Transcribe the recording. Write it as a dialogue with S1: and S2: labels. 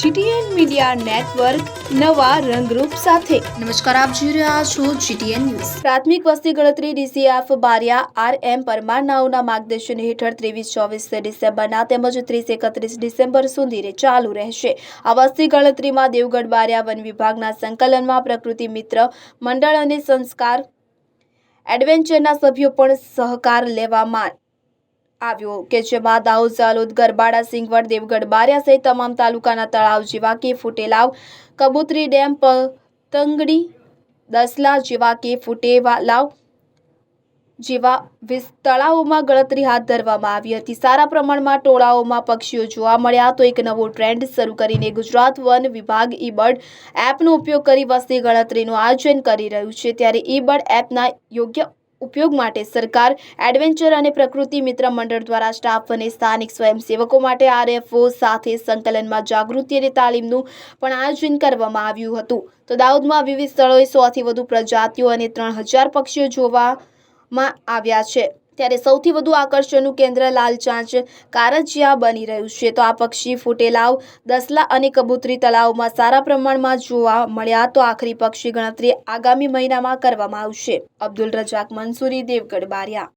S1: GTN media network નવા રંગરૂપ સાથે.
S2: નમસ્કાર આપ જોઈ રહ્યા છો જીટીએન ન્યૂઝ.
S1: પ્રાથમિક વસ્તી ગણતરી DCF Bariya R M Parmar નાઓના માર્ગદર્શન હેઠળ ત્રેવીસ ચોવીસ ડિસેમ્બરના તેમજ ત્રીસ એકત્રીસ ડિસેમ્બર સુધી ચાલુ રહેશે. આ વસ્તી ગણતરીમાં દેવગઢ બારિયા વન વિભાગના સંકલનમાં પ્રકૃતિ મિત્ર મંડળ અને સંસ્કાર એડવેન્ચરના સભ્યો પણ સહકાર લેવામાં આવ્યો કે જેમાં દાહોદ ઝાલોદ, ગરબાડા સિંગવડ દેવગઢ બારિયા સહિત તમામ તાલુકાના તળાવ જેવા કે ફૂટેલાવ, કબૂતરી ડેમ, પતંગડી, દસલા જેવા કે ફૂટેલાવ જેવા તળાવોમાં ગણતરી હાથ ધરવામાં આવી હતી. સારા પ્રમાણમાં ટોળાઓમાં પક્ષીઓ જોવા મળ્યા તો એક નવો ટ્રેન્ડ શરૂ કરીને ગુજરાત વન વિભાગ ઈબર્ડ એપનો ઉપયોગ કરી વસ્તી ગણતરીનું આયોજન કરી રહ્યું છે. ત્યારે ઈબર્ડ એપના યોગ્ય ઉપયોગ માટે સરકાર, એડવેન્ચર અને પ્રકૃતિ મિત્ર મંડળ દ્વારા સ્ટાફ અને સ્થાનિક સ્વયંસેવકો માટે આરએફઓ સાથે સંકલનમાં જાગૃતિ અને તાલીમનું પણ આયોજન કરવામાં આવ્યું હતું. તો દાઉદમાં વિવિધ સ્થળોએ સોથી વધુ પ્રજાતિઓ અને ત્રણ હજાર પક્ષીઓ જોવામાં આવ્યા છે. ત્યારે સૌથી વધુ આકર્ષણનું કેન્દ્ર લાલચાંચ કારજિયા બની રહ્યું છે. તો આ પક્ષી ફૂટેલાવ, દસલા અને કબૂતરી તળાવમાં સારા પ્રમાણમાં જોવા મળ્યા તો આખરી પક્ષી ગણતરી આગામી મહિનામાં કરવામાં આવશે. અબ્દુલ રજાક મંસૂરી, દેવગઢ, બારિયા.